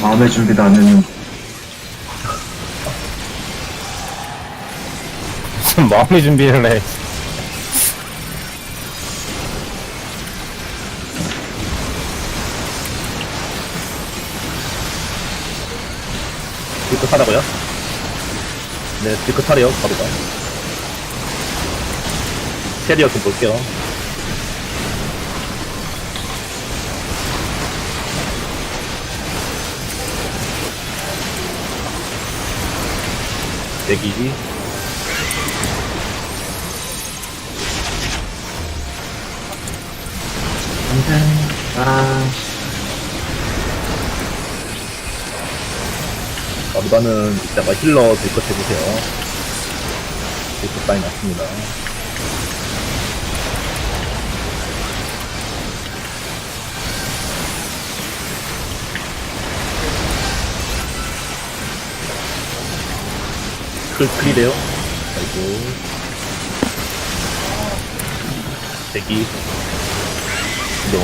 마음의 준비도 안 했는데. 무슨 마음의 준비를 해. 딜컷 하라고요? 네, 딜컷 하래요, 바로가. 캐리어 좀 볼게요. 대기. 안 돼. 아, 바로가는 이따가 힐러 딜컷 해보세요. 딜컷 많이 났습니다. 클, 클리래요? 아이고. 대기. 이동.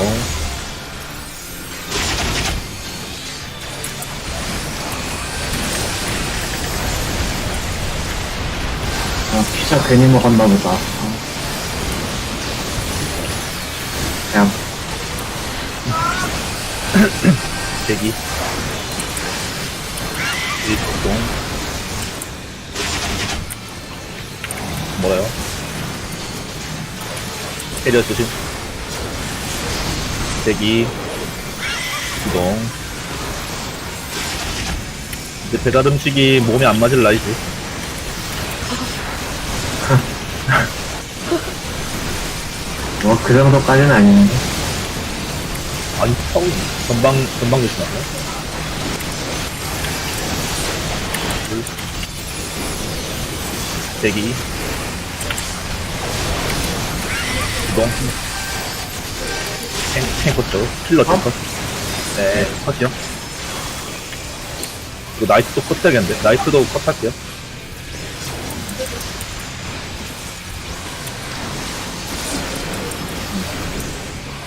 아, 피자 괜히 먹었나 보다. 아. 그냥, 대기. 뭐요? 캐리어 조심. 대기. 이동. 근데 배달 음식이 몸에 안 맞을 나이지. 뭐, 그 정도까지는 아닌데. 아니, 처음, 전방, 전방 조심하세요. 둘. 대기. 이동. 탱, 탱커 쪽. 킬러 탱커. 네, 컷이요. 그리고 나이트도 컷 해야겠는데. 나이트도 컷 할게요.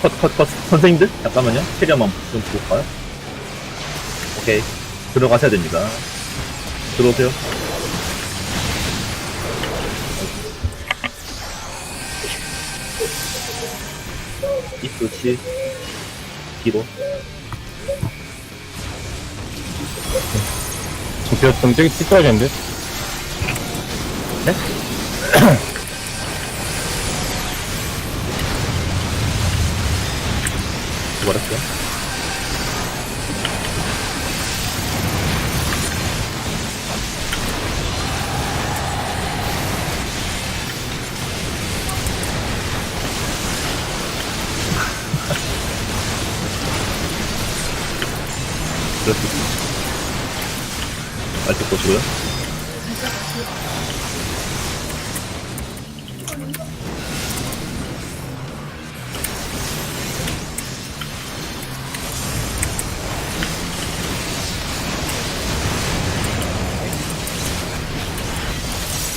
컷, 컷, 컷. 선생님들? 잠깐만요. 캐리어만 좀 가요. 오케이. 들어가셔야 됩니다. 들어오세요. 이쁘지. 뒤로. 지금 좀 되게 찌그러졌는데? 네? 뭐랬어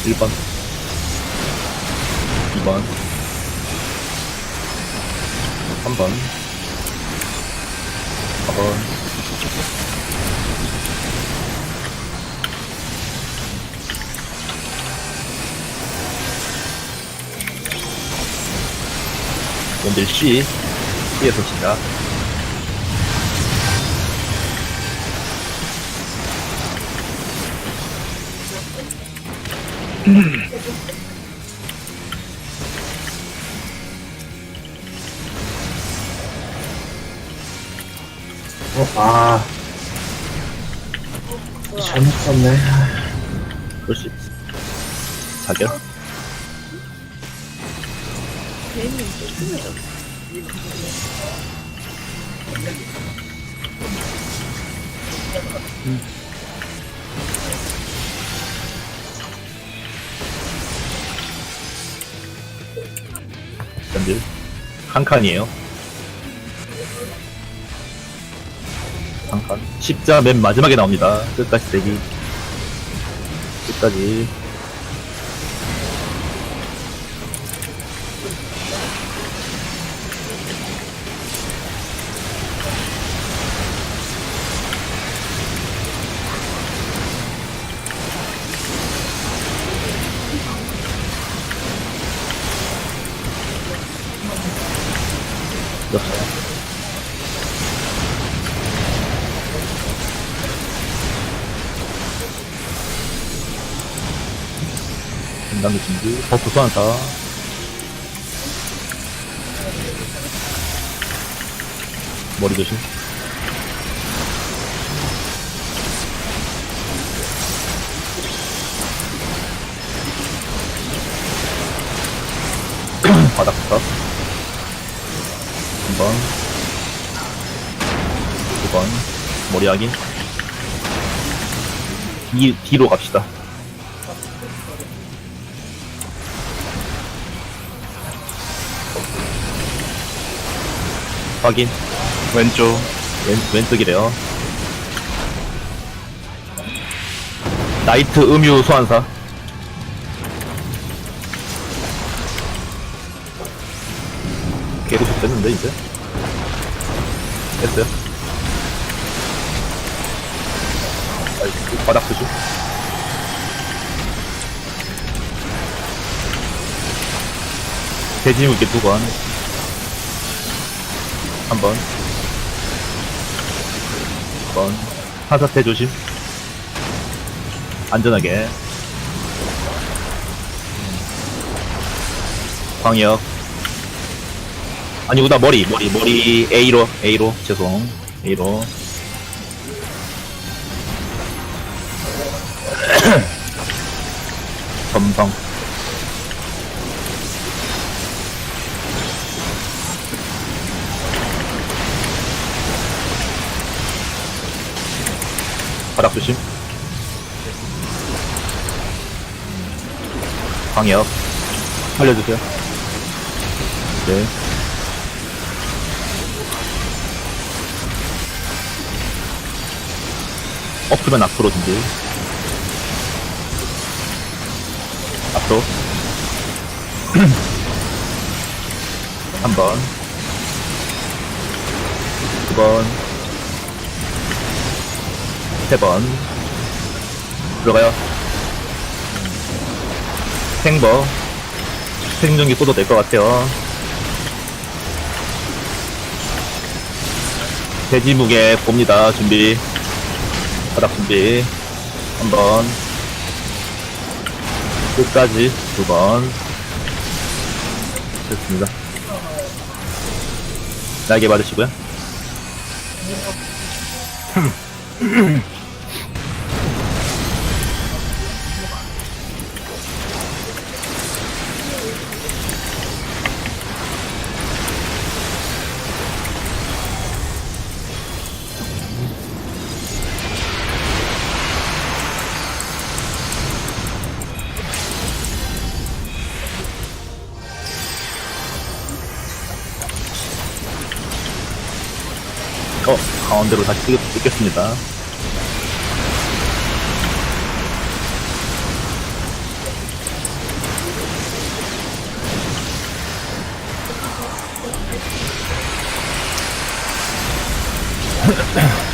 1번 2번 3번 4번. 원딜 C C에서 시작 어, 아. 잘못 썼네. 그렇지 자결 원딜 한 칸이에요 한 칸. 십자 맨 마지막에 나옵니다. 끝까지 대기. 끝까지. 분당기 준비. 버프 소환사. 머리 조심. 바닥 탑. 한 번. 두 번. 머리 확인. 뒤, 뒤로 갑시다. 확인. 왼쪽 왼, 왼쪽이래요. 나이트 음유 소환사. 계속 됐는데, 이제? 됐어요. 아이, 바닥 조심. 돼지 물개 두 번. 한 번. 번. 사사태 조심. 안전하게. 광역. 아니구나, 머리, 머리, 머리, A로, A로, 죄송. A로. 점성. 바닥 조심. 광역. 살려주세요. 네. 엎으면 앞으로 준비. 앞으로. 한 번. 두 번. 세 번. 들어가요. 생버. 생존기 쏟아도 될 것 같아요. 돼지 무게 봅니다. 준비. 바닥 준비. 한 번. 끝까지 두 번. 됐습니다. 날개 받으시고요. 가운데로 다시 찍, 찍겠습니다.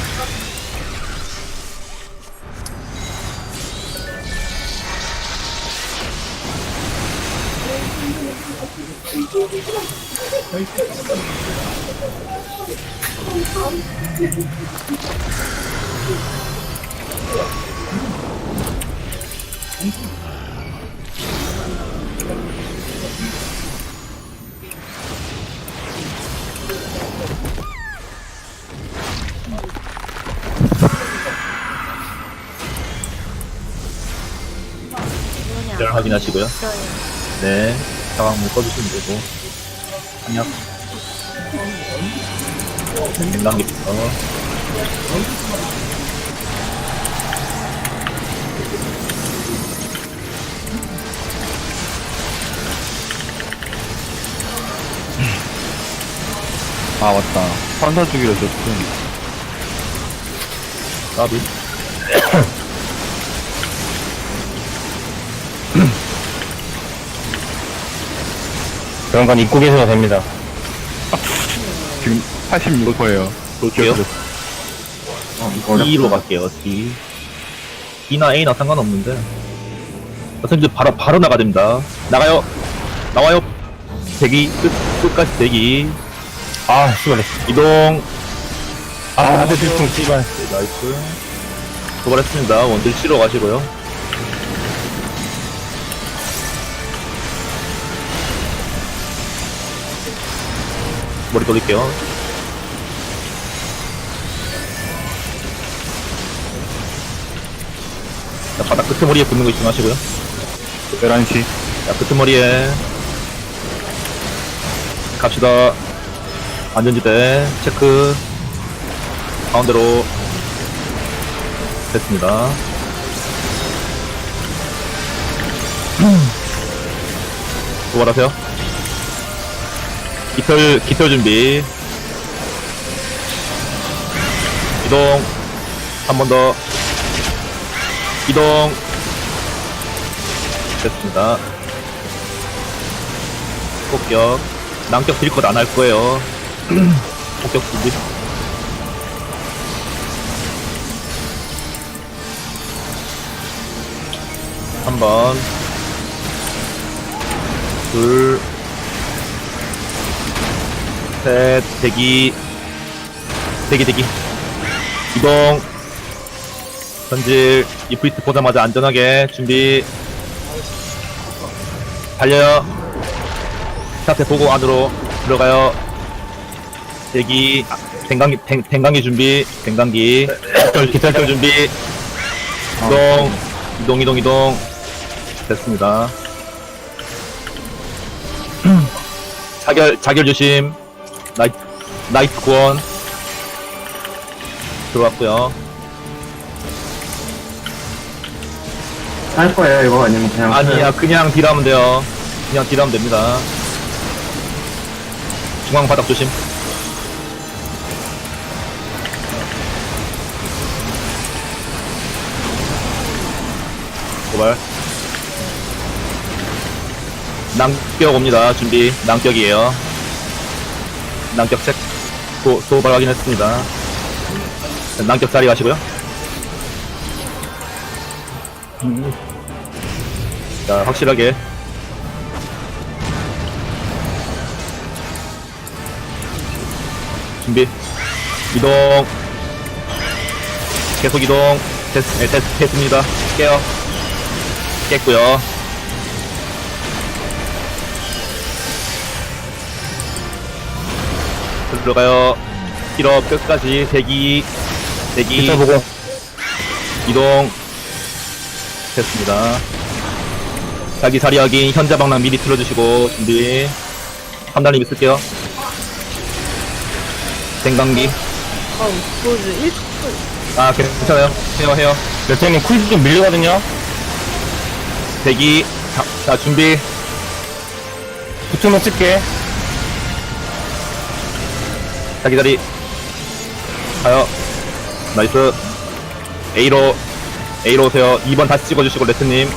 열 확인하시고요. 네, 네. 상황 묶어주시면 되고. 안녕. 1단계 부터 아 맞다. 환사 주기로 줬군 까비 그런 건 입국에서 됩니다. 지금 86%예요 볼게요. 어, 이거 어렵다. D로 갈게요, D. D나 A나 상관없는데. 선생님, 바로, 바로 나가야 됩니다. 나가요! 나와요! 대기, 끝, 끝까지 대기. 아, 씨발. 이동. 아, 내 질풍, 씨발. 나이스. 도발했습니다. 원딜 치러 가시고요. 머리 돌릴게요. 자, 바닥 끄트머리에 붙는 거 조심하시고요. 11시. 자, 끄트머리에. 갑시다. 안전지대, 체크. 가운데로. 됐습니다. 도발하세요. 깃털, 깃털 준비. 이동. 한 번 더. 이동. 됐습니다. 폭격. 낭격 드릴 것 안 할 거예요. 폭격 준비. 한 번. 둘. 셋. 대기. 대기, 대기. 이동. 전질. 이프리트 보자마자 안전하게 준비. 달려요. 샷에 보고 안으로 들어가요. 대기. 아, 댕강기, 댕, 댕강기 준비. 댕강기. 깃털, 깃털 준비. 이동. 이동, 이동, 이동. 됐습니다. 자결, 자결 조심. 나이, 나이트 구원. 들어왔고요 할 거예요, 이거? 아니면 그냥. 아니야, 그냥 딜하면 돼요. 그냥 딜하면 됩니다. 중앙 바닥 조심. 도발. 낭격 옵니다. 준비. 낭격이에요. 낭격 책. 도, 도발 확인했습니다. 자, 낭격 자리 가시고요. 자, 확실하게. 준비. 이동. 계속 이동. 됐, 네, 됐, 됐습니다. 깨요. 깼고요 들어가요. 힐업 끝까지 대기. 대기. 보고. 이동 됐습니다. 자기 자리 확인 현자 방랑 미리 틀어주시고 준비 판단님 있을게요. 생강기 아, 뭐지? 1초. 아 괜찮아요. 해요 해요. 레트님 쿨좀 밀리거든요? 대기 자, 자 준비 붙으면 쓸게. 자기 자리 가요. 나이스 A로 A로 오세요. 2번 다시 찍어주시고 레트님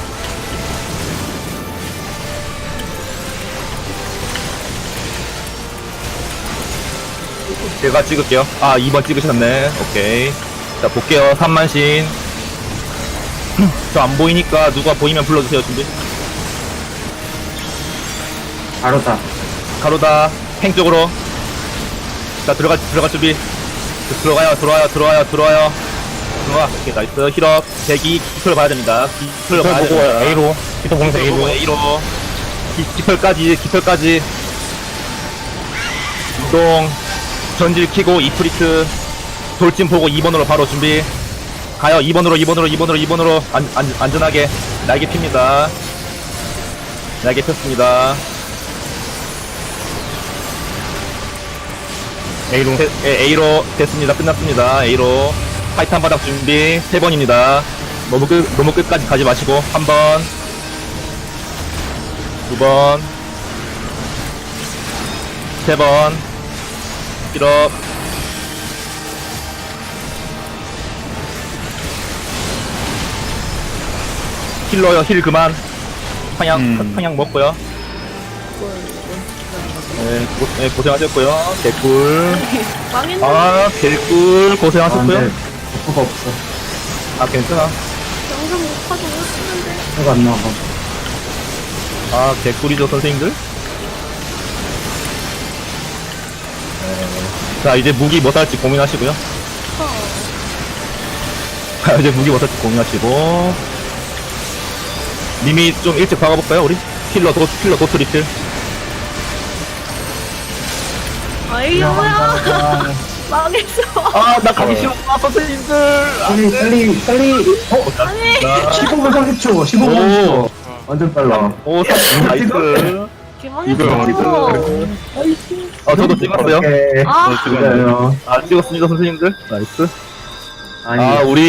제가 찍을게요. 아, 2번 찍으셨네. 오케이. 자, 볼게요. 3만신. 저 안 보이니까 누가 보이면 불러주세요. 준비. 바로 다. 가로다. 행 쪽으로. 자, 들어가, 들어갈 준비. 들어가요, 들어와요, 들어와요, 들어와요. 들어와. 오케이, 나이스. 힐업. 대기, 기표를 봐야 됩니다. 깃털 봐야 보고 됩니다. A로. 깃털 보면서 A로, A로. 기, 깃털까지, 깃털까지. 이동. 전질 키고, 이프리트. 돌진 보고 2번으로 바로 준비. 가요. 2번으로, 2번으로, 2번으로, 2번으로. 안, 안, 안전하게. 날개 핍니다. 날개 폈습니다. A로. 세- 예, A로 됐습니다. 끝났습니다. A로. 파이탄 바닥 준비 3번입니다. 너무 끝, 너무 끝까지 가지 마시고, 한 번. 두 번. 세 번. 실업. 힐러요, 힐 그만. 방향, 음. 방향 먹고요. 네, 고, 네, 고생하셨고요. 개꿀. 망했네. 아, 개꿀 아, 고생하셨고요. 근데, 버프가 없어. 아, 괜찮아. 영상 못 하고 했는데. 버프가 안 나와. 아, 개꿀이죠, 선생님들? 자, 이제 무기 뭐 살지 고민하시고요. 어. 자, 이제 무기 뭐 살지 고민하시고. 님이 좀 일찍 박아볼까요, 우리? 킬러 도, 킬러 도트 리필. 아이야 뭐야 망했어 아, 나 가기 싫어. 아, 선생님들. 빨리, 빨리, 빨리. 어, 아니 15분 30초, 15분 30초. 완전 빨라. 오, 사- 나이스. 개망했어 아, 저도 찍었어요. 오케이. 아 맞아요. 아, 찍었습니다, 선생님들. 나이스. 아니, 아, 우리